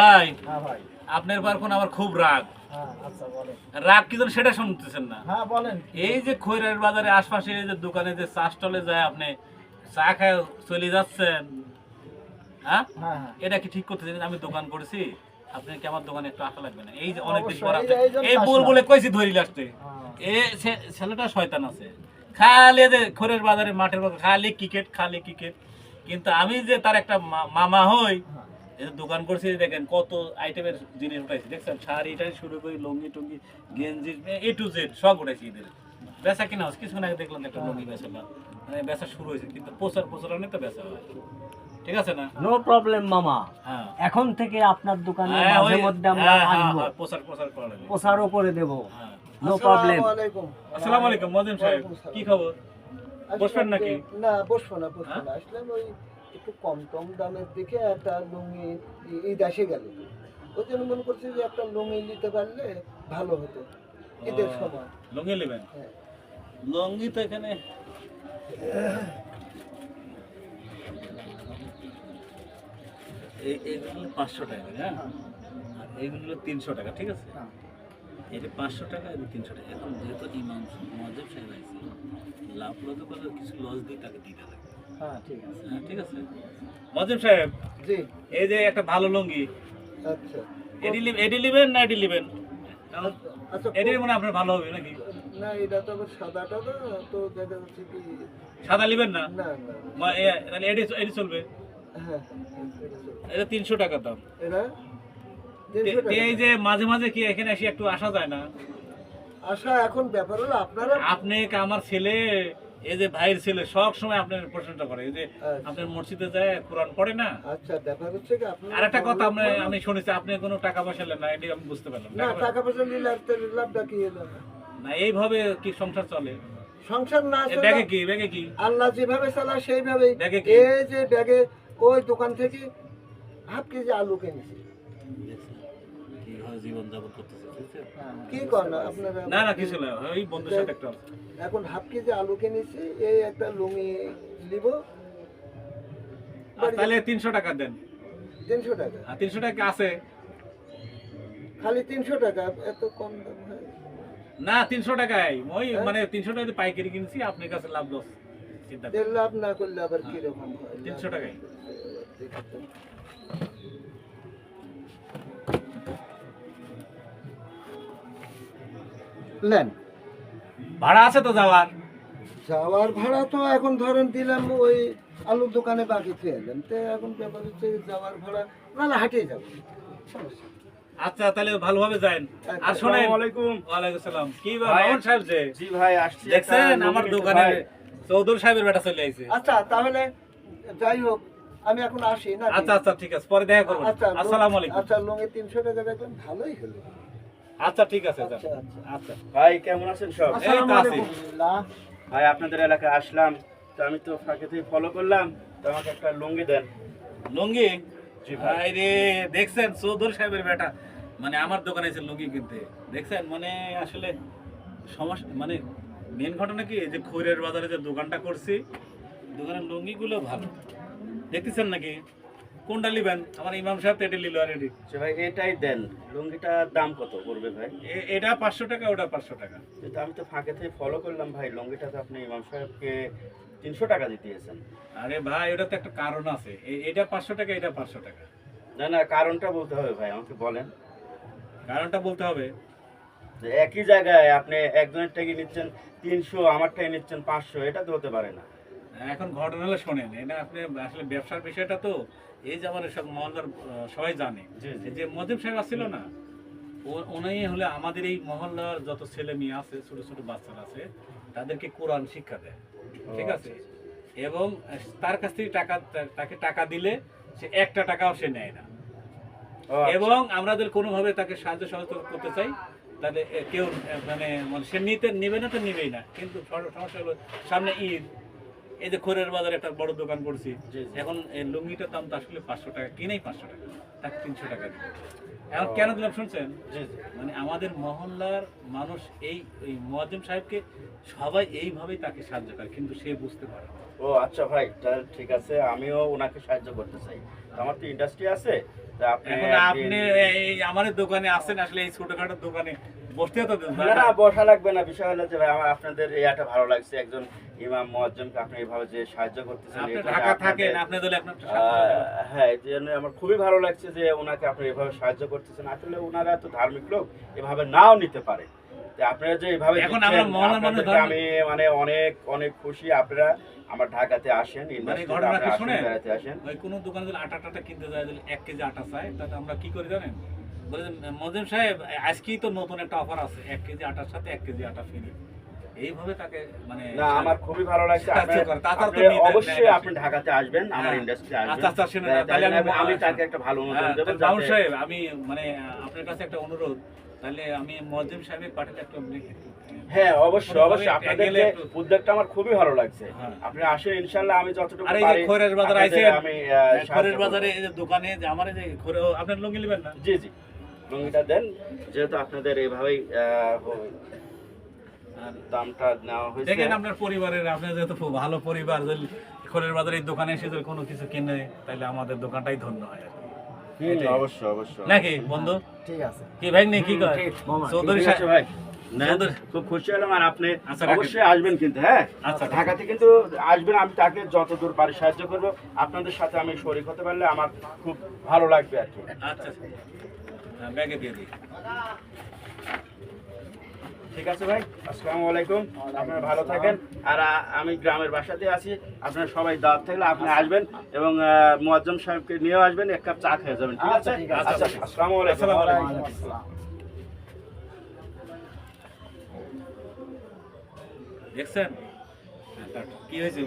ভাই হ্যাঁ আপনার বার কোন আমার খুব রাগ। হ্যাঁ আচ্ছা রাগ কি সেটা শুনতেছেন না। হ্যাঁ এই যে খৈরের বাজারে আশপাশে যে দোকানে যে চা স্টলে যায় আপনি চা খায় চলে যাচ্ছেন হ্যাঁ? এটা কি ঠিক করতেছেন? আমি দোকান করেছি আপনি কি আমার দোকানে একটু আসা লাগবে না? এই যে অনেকদিন পর এই-। বল বলে কইছি ধরি লাগতে। এ ছেলেটা শয়তান আছে। খালি যে খোরের বাজারে মাঠের বাজারে খালি ক্রিকেট খালি ক্রিকেট কিন্তু আমি যে তার একটা মামা হই দোকান করছি দেখেন কত আইটেমের জিনিস উঠাইছি। দেখছেন শাড়ি টাড়ি শুরু করে লুঙ্গি টুঙ্গি গেঞ্জি এ টু জেড সব উঠাইছি এদের বেচা কিনা হচ্ছে কিছুক্ষণ আগে দেখলাম একটা লুঙ্গি বেচালাম মানে বেচা শুরু হয়েছে কিন্তু প্রচার প্রচার অনেক তো বেচা হয়। ঠিক আছে না? নো প্রবলেম মামা। হ্যাঁ। এখন থেকে আপনার দোকানে হ্যাঁ, মাঝে ওই- মধ্যে আমরা হ্যাঁ, আসব প্রচার প্রচার করা। প্রচারও করে দেব। নো প্রবলেম আসসালামু আলাইকুম। আসসালামু আলাইকুম মজিম সাহেব কি খবর? বসবেন নাকি? না বসবো না বসবো? না। আসলাম ওই একটু কম কম দামের দিকে একটা লুঙ্গি ঈদ এসে গেল। ওই জন্য মনে করছি যে একটা লুঙ্গি নিতে পারলে ভালো হতো ঈদের সময়। লুঙ্গি নেবেন? হ্যাঁ। লুঙ্গি তো এখানে এই- এইগুলো পাঁচশো টাকা হ্যাঁ। আর এইগুলো তিনশো টাকা ঠিক আছে? হ্যাঁ। এটা পাঁচশো টাকা এটা তিনশো টাকা। এখন যেহেতু ইমাম মজব সাহেব আছে লাভ করে কিছু লস দিয়ে তাকে দিতে লাগবে হ্যাঁ ঠিক আছে। হ্যাঁ ঠিক আছে। মজব সাহেব জি। এই যে একটা ভালো লুঙ্গি আচ্ছা। এডি লিব- এডি লিবেন না এডি লিবেন আচ্ছা এডি মনে আপনার ভালো হবে নাকি? না এটা তো সাদাটা তো দেখা যাচ্ছে কি সাদা লিবেন না? না না। মা- এডি এডি চলবে। হ্যাঁ এটা তিনশো টাকা দাম। এই যে মাঝে মাঝে কি এখানে এসে একটু আসা যায় না? আশা এখন ব্যাপার হলো আপনারা আপনি কি আমার ছেলে এই যে ভাইয়ের ছেলে সব সময় আপনার প্রশংসা করে এই যে আচ্ছা। আপনার মসজিদে যায় কোরআন পড়ে না? আচ্ছা ব্যাপার হচ্ছে কি আপনারা আর একটা কথা আপনি আমি শুনেছি আপনি কোনো টাকা পয়সা নেন না এটি আমি বুঝতে পারলাম। না টাকা পয়সা- নিলে আর তো লাভটা কি হলো না এইভাবে কি সংসার চলে? সংসার না চলে- ব্যাগে কি ব্যাগে কি? আল্লাহ যেভাবে চালায় ব্যাগে কি? এই যে ব্যাগে ওই দোকান থেকে হাফ কেজি আলু কিনেছি। জীবন যাপন করতেছে কি করেন আপনারা? না না কিছু না ওই বন্ধুর সাথে একটা এখন হাফ কেজি আলু কিনেছি এই একটা লুঙ্গি নিব। আর তাহলে তিনশো টাকা দেন। তিনশো টাকা। তিনশো টাকা আছে। খালি তিনশো টাকা এত কম দাম না তিনশো টাকায়। ওই? মানে তিনশো টাকা পাইকারি কিনছি আপনার কাছে লাভ লস। লাভ না করলে আবার কীরকম হয়? তিনশো টাকায়। নেন। ভাড়া আছে তো যাওয়ার? যাওয়ার ভাড়া তো এখন ধরেন দিলাম ওই আলুর দোকানে বাকি খেয়ে এলেন তো এখন ব্যাপার হচ্ছে যাওয়ার ভাড়া না না হাঁটিয়ে যাব আচ্ছা তাহলে ভালোভাবে যান আর শোনেন আলাইকুম। ওয়ালাইকুম সালাম। কি ভাই, মামুন সাহেব যে? জি ভাই আসছি দেখছেন আমার দোকানে। চৌধুরী সাহেবের বেটা চলে আইছে। আচ্ছা তাহলে যাই হোক আমি এখন আসি না আচ্ছা আচ্ছা ঠিক আছে পরে দেখা করব। আচ্ছা আসসালামু আলাইকুম। আচ্ছা লুঙ্গি তিনশো টাকা রাখবেন ভালোই হলো। আচ্ছা ঠিক আছে আচ্ছা আচ্ছা। আচ্ছা। ভাই কেমন আছেন সব? আছি। ভাই আপনাদের এলাকায় আসলাম। তো আমি তো ফাঁকে থেকে ফলো করলাম। তো আমাকে একটা লুঙ্গি দেন। লুঙ্গি? জি ভাই। রে দেখছেন? চৌধুরী সাহেবের বেটা। মানে আমার দোকানে এসে লুঙ্গি কিনতে। দেখছেন? মানে আসলে সমস্যা মানে মেন ঘটনা কি? এই যে খৈরের বাজারে যে দোকানটা করছি দোকানের লুঙ্গিগুলো ভালো। দেখতেছেন নাকি? কোনটা নিবেন আমার ইমাম সাহেব তো এটা নিল অলরেডি যে ভাই এটাই দেন। লুঙ্গিটার দাম কত পড়বে ভাই? এটা পাঁচশো টাকা ওটা পাঁচশো টাকা। কিন্তু আমি তো ফাঁকে থেকে ফলো করলাম ভাই। লুঙ্গিটা তো আপনি ইমাম সাহেবকে তিনশো টাকা দিতেছেন। আরে ভাই ওটা তো একটা কারণ আছে। এটা পাঁচশো টাকা এটা পাঁচশো টাকা। না না কারণটা বলতে হবে ভাই আমাকে বলেন। কারণটা বলতে হবে? যে একই জায়গায় আপনি একজনের থেকে নিচ্ছেন তিনশো আমার থেকে নিচ্ছেন পাঁচশো এটা তো হতে পারে না। এখন ঘটনা হলো শোনেন এটা আপনি আসলে ব্যবসার বিষয়টা তো এই যে আমার সব মহল্লার সবাই জানে। যে মজিব সাহেব আসছিল না ও- উনি হলে আমাদের এই মহল্লার যত ছেলে মেয়ে আছে ছোট ছোট বাচ্চারা আছে তাদেরকে কোরআন শিক্ষা দেয়। ঠিক আছে? এবং তার কাছ থেকে টাকা তাকে টাকা দিলে সে একটা টাকাও সে নেয় না। আচ্ছা। এবং আমরা যদি কোনোভাবে তাকে সাহায্য সহযোগিতা করতে চাই তাহলে কেউ মানে মানে সে নিতে নেবে না তো নেবেই না। কিন্তু সমস্যা হলো সামনে ঈদ এই যে খোরের বাজারে একটা বড় দোকান করছি। এখন এই লুঙ্গিটার দাম তো আসলে পাঁচশো টাকা কিনেই পাঁচশো টাকা তাকে তিনশো টাকা এখন কেন দিলাম শুনছেন? মানে আমাদের মহল্লার মানুষ এই এই মোয়াজ্জেম সাহেবকে সবাই এইভাবেই তাকে সাহায্য করে কিন্তু সে বুঝতে পারে ও আচ্ছা ভাই তাহলে ঠিক আছে আমিও ওনাকে সাহায্য করতে চাই। আমার তো ইন্ডাস্ট্রি আছে আপনি আপনি এই আমাদের দোকানে আসেন আসলে এই ছোটখাটো দোকানে বসতে তো না। না বসা লাগবে না। বিষয় হলো যে ভাই আমার আপনাদের এই ভালো লাগছে। একজন ইমাম মুয়াজ্জমকে আপনি এইভাবে যে সাহায্য করতেছেন ঢাকা থাকেন আপনি আপনার হ্যাঁ এই জন্য আমার খুবই ভালো লাগছে যে ওনাকে আপনি এভাবে সাহায্য করতেছেন। আসলে ওনারা তো ধার্মিক লোক এভাবে নাও নিতে পারে। আপনারা যে এভাবে এখন আমরা আমি মানে অনেক অনেক খুশি। আপনারা আমার ঢাকাতে আসেন ইন্ডাস্ট্রিতে কি আসেন, ওই কোনো দোকানে যদি আটা টাটা কিনতে যায় যদি এক কেজি আটা চায় তাহলে আমরা কি করি জানেন? বলে মজিম সাহেব আজকেই তো নতুন একটা অফার আছে এক কেজি আটার সাথে এক কেজি আটা ফ্রি। এইভাবে তাকে মানে না আমার খুবই ভালো লাগছে। আপনি নিতে- অবশ্যই আপনি ঢাকাতে আসবেন আমার হ্যাঁ। ইন্ডাস্ট্রি আচ্ছা, আসবেন। আচ্ছা, শুনুন, তাহলে তাহলে আমি- আমি তাকে একটা ভালো অনুদান হ্যাঁ, দেবো সাহেব আমি মানে আপনার কাছে একটা অনুরোধ। তাহলে আমি মজিম সাহেবের পাঠাতে একটা হ্যাঁ অবশ্যই অবশ্যই। আপনাদের যে একটু- উদ্যোগটা আমার খুবই ভালো লাগছে। হ্যাঁ। আপনি আসেন ইনশাল্লাহ আমি যতটুকু আর এই যে বাজার আইছেন, আমি বাজারে এই যে দোকানে যে আমার যে খরে আপনার লুঙ্গি নেবেন না? জি জি। লুঙ্গিটা দেন যেহেতু আপনাদের আর দামটা নেওয়া হয়েছে। দেখেন আপনার পরিবারের আপনার যেহেতু খুব ভালো পরিবার যদি খরের বাজারে এই দোকানে এসে যদি কোনো কিছু কিনে তাহলে আমাদের দোকানটাই ধন্য হয় আর কি। অবশ্যই অবশ্যই। নাকি বন্ধু? ঠিক আছে। কি ভাই নেই কি কয় চৌধুরী সাহেব। ভাই। খুব খুশি হলাম আর আপনি আচ্ছা, অবশ্যই আসবেন কিন্তু হ্যাঁ? আচ্ছা, ঢাকাতে কিন্তু আসবেন আমি তাকে যত দূর পারি সাহায্য করব। আপনাদের সাথে আমি শরীর হতে পারলে আমার খুব ভালো লাগবে আর কি। আচ্ছা হ্যাঁ, ব্যাগে দিয়ে দিই। ঠিক আছে ভাই আসসালামু আলাইকুম। আপনারা ভালো থাকেন। আর আমি গ্রামের বাসাতে আছি। আপনারা সবাই দাওয়াত থাকলে আপনি আসবেন এবং মুয়াজ্জম সাহেবকে নিয়েও আসবেন এক কাপ চা খেয়ে যাবেন। ঠিক আছে? আচ্ছা। আচ্ছা আসসালামু আলাইকুম। দেখছেন? হ্যাঁ, কি হয়েছে